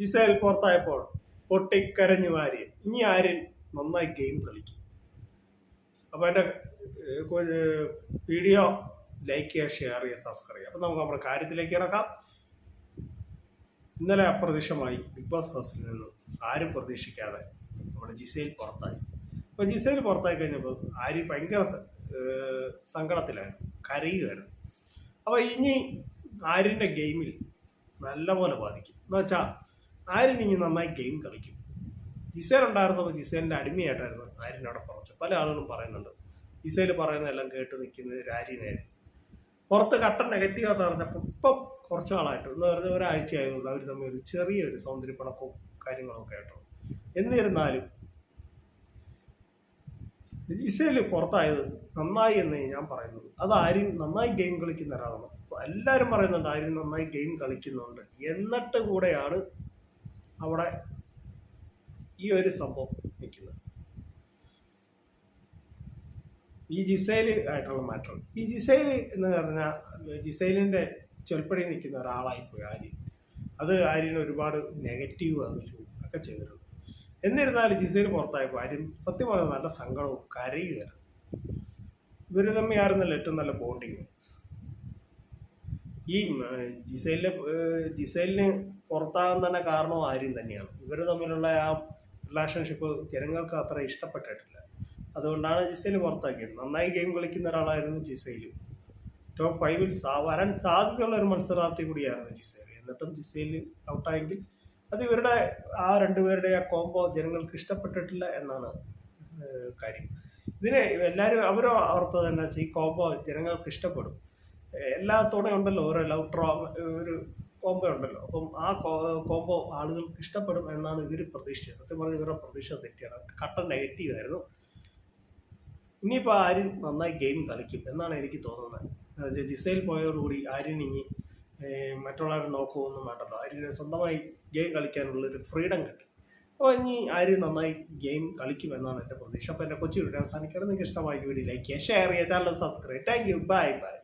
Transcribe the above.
Gizele പുറത്തായപ്പോൾ പൊട്ടിക്കരഞ്ഞു വാരി. ഇനി ആര്യൻ നന്നായി ഗെയിം കളിക്കും. അപ്പോൾ എന്റെ വീഡിയോ ലൈക്ക് ചെയ്യുക ഷെയർ ചെയ്യുക സബ്സ്ക്രൈബ് ചെയ്യുക. അപ്പോൾ നമുക്ക് നമ്മുടെ കാര്യത്തിലേക്ക് കിടക്കാം. ഇന്നലെ അപ്രതീക്ഷമായി ബിഗ് ബോസ് ഹൗസിൽ നിന്നും ആരും പ്രതീക്ഷിക്കാതെ നമ്മുടെ ജിസേൽ പുറത്തായി. അപ്പോൾ ജിസേൽ പുറത്തായി കഴിഞ്ഞപ്പോൾ ആര്യൻ ഭയങ്കര സങ്കടത്തിലായിരുന്നു കരയുമായിരുന്നു. അപ്പോൾ ഇനി ആരിന്റെ ഗെയിമിൽ നല്ലപോലെ ബാധിക്കും. എന്ന് വെച്ചാൽ ആര്യൻ ഇനി നന്നായി ഗെയിം കളിക്കും. ജിസേൽ ഉണ്ടായിരുന്നപ്പോൾ ജിസേലിന്റെ അടിമയായിട്ടായിരുന്നു ആര്യൻ അവിടെ പറഞ്ഞു പല ആളുകളും പറയുന്നുണ്ട്. ജിസേൽ പറയുന്നതെല്ലാം കേട്ട് നിൽക്കുന്നത് ആര്യനായിരുന്നു പുറത്ത് കട്ട നെഗറ്റീവാന്ന് പറഞ്ഞപ്പോൾ ഇപ്പം കുറച്ച് നാളായിട്ട്. എന്ന് പറഞ്ഞാൽ ഒരാഴ്ച ആയതുകൊണ്ട് അവർ തമ്മിൽ ഒരു ചെറിയൊരു സൗന്ദര്യപ്പണക്കവും കാര്യങ്ങളും ഒക്കെ ആയിട്ടോ. എന്നിരുന്നാലും ജിസേൽ പുറത്തായത് നന്നായി എന്ന് ഞാൻ പറയുന്നത് അത് ആര്യൻ നന്നായി ഗെയിം കളിക്കുന്ന ഒരാളാണ്. എല്ലാവരും പറയുന്നുണ്ട് ആര്യൻ നന്നായി ഗെയിം കളിക്കുന്നുണ്ട്. എന്നിട്ട് കൂടെയാണ് അവിടെ ഈ ഒരു സംഭവം നിൽക്കുന്നത് ഈ ജിസൈൽ ആയിട്ടുള്ള മാറ്റർ ഈ ജിസൈൽ എന്ന് പറഞ്ഞാൽ ജിസൈലിന്റെ ചൊൽപ്പടി നിൽക്കുന്ന ഒരാളായിപ്പോയി ആര്യൻ. അത് ആര്യന് ഒരുപാട് നെഗറ്റീവ് വന്നിട്ടും ഒക്കെ ചെയ്തിട്ടുണ്ട്. എന്നിരുന്നാലും ജിസൈൽ പുറത്തായപ്പോൾ ആര്യൻ സത്യം പറഞ്ഞാൽ നല്ല സങ്കടവും കരയുകയാണ്. ഇവർ തമ്മിൽ ആയിരുന്നല്ലോ ഏറ്റവും നല്ല ബോണ്ടിങ് ഈ ജിസൈലിനെ ജിസൈലിന് പുറത്താകാൻ തന്നെ കാരണം ആര്യം തന്നെയാണ്. ഇവർ തമ്മിലുള്ള ആ റിലേഷൻഷിപ്പ് ജനങ്ങൾക്ക് അത്ര ഇഷ്ടപ്പെട്ടിട്ടില്ല. അതുകൊണ്ടാണ് ജിസൈൽ പുറത്താക്കിയത്. നന്നായി ഗെയിം കളിക്കുന്ന ഒരാളായിരുന്നു ജിസൈലും. ടോപ്പ് ഫൈവിൽ വരാൻ സാധ്യതയുള്ള ഒരു മത്സരാർത്ഥി കൂടിയായിരുന്നു ജിസൈൽ എന്നിട്ടും ജിസൈൽ ഔട്ടായെങ്കിൽ അത് ഇവരുടെ ആ രണ്ടുപേരുടെ ആ കോംബോ ജനങ്ങൾക്ക് ഇഷ്ടപ്പെട്ടിട്ടില്ല എന്നാണ് കാര്യം. ഇതിനെ എല്ലാവരും അവരോ ഓർത്തത് തന്നെ ഈ കോംബോ ജനങ്ങൾക്ക് ഇഷ്ടപ്പെടും. ഏഹ്, എല്ലാ തവണയും ഉണ്ടല്ലോ ഓരോ ലവ് ട്രോ ഒരു കോംബോ ഉണ്ടല്ലോ. അപ്പം ആ കോംബോ ആളുകൾക്ക് ഇഷ്ടപ്പെടും എന്നാണ് ഇവർ പ്രതീക്ഷിച്ചത്. സത്യം പറഞ്ഞാൽ ഇവരുടെ പ്രതീക്ഷ തെറ്റിയാണ് കട്ട നെഗറ്റീവ് ആയിരുന്നു. ഇനിയിപ്പോൾ ആര്യൻ നന്നായി ഗെയിം കളിക്കും എന്നാണ് എനിക്ക് തോന്നുന്നത്. ജിസയിൽ പോയതോടുകൂടി ആര്യൻ ഇനി മറ്റുള്ളവരെ നോക്കുമൊന്നും വേണ്ടല്ലോ. ആര്യന് സ്വന്തമായി ഗെയിം കളിക്കാനുള്ള ഒരു ഫ്രീഡം കിട്ടും. അപ്പോൾ ഇനി ആര്യൻ നന്നായി ഗെയിം കളിക്കും എന്നാണ് എന്റെ പ്രതീക്ഷ. അപ്പോൾ എന്റെ കൊച്ചു വീഡിയോ അവസാനിക്കാറ് നിങ്ങൾക്ക് ഇഷ്ടമായി വീഡിയോ ലൈക്ക് ചെയ്യുക ഷെയർ ചെയ്യുക channel subscribe thank you bye bye